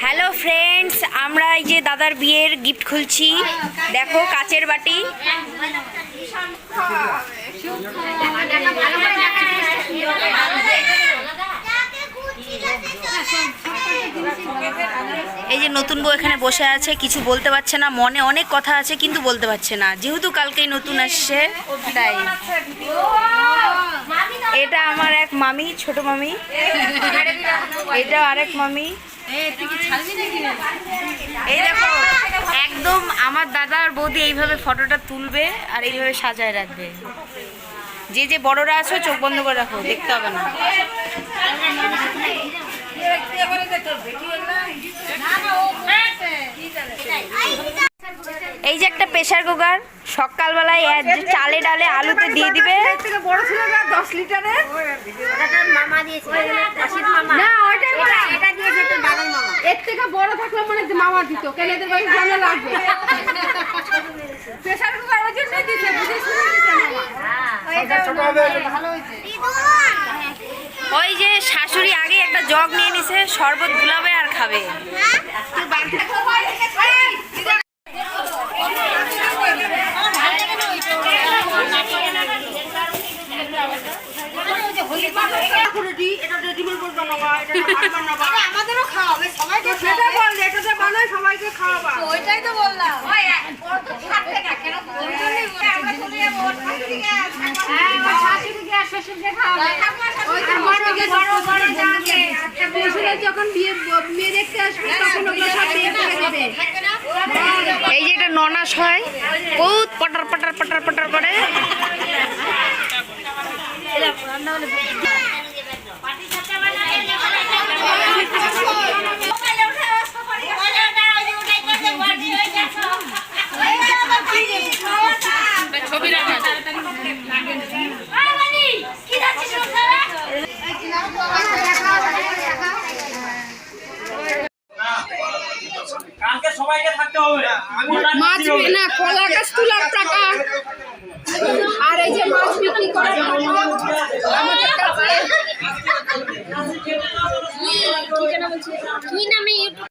Hello friends আমরা এই যে দাদার বিয়ের গিফট খুলছি। দেখো, কাচের বাটি। এই যে নতুন বউ এখানে বসে আছে, কিছু বলতে পারছে না। মনে অনেক কথা আছে, কিন্তু বলতে পারছে না। যেহেতু কালকেই নতুন আসছে, তাই। এটা আমার এক মামি, ছোট মামি। এটা আরেক মামি। এই দেখো একদম আমার দাদা আর বৌদি এইভাবে ফটোটা তুলবে আর এইভাবে সাজায় রাখবে। যে যে বড়রা আছো চোখ বন্ধ করে রাখো দেখতে হবে না। এই যে একটা প্রেশার কুকার সকালবেলায় এর যে চালে ডালে আলুতে দিয়ে দিবে। বড় ছিল না দশ লিটারের। না ওইটাই বড় এর থেকে বড় হয় মামা দিত কেন এদের বাড়ি জানা লাগবে? প্রেশার কুকার ওই জন্যই দিছে বুঝে শুনে দিছে ওই যে শাশুড়ি আগে একটা জগ নিয়ে নিছে শরবত গুলাবে আর খাবে। আমাদেরও খাওয়াবে সবাইকে এই যে এটা ননাস হয় বহুত পটার পটার পটার পটার করে। কালকে সবাইকে থাকতে হবে। মাছ না কলা গাছ তোলার টাকা। আর এই যে মাছ বিক্রি করে আমাদের কাছে কি নামে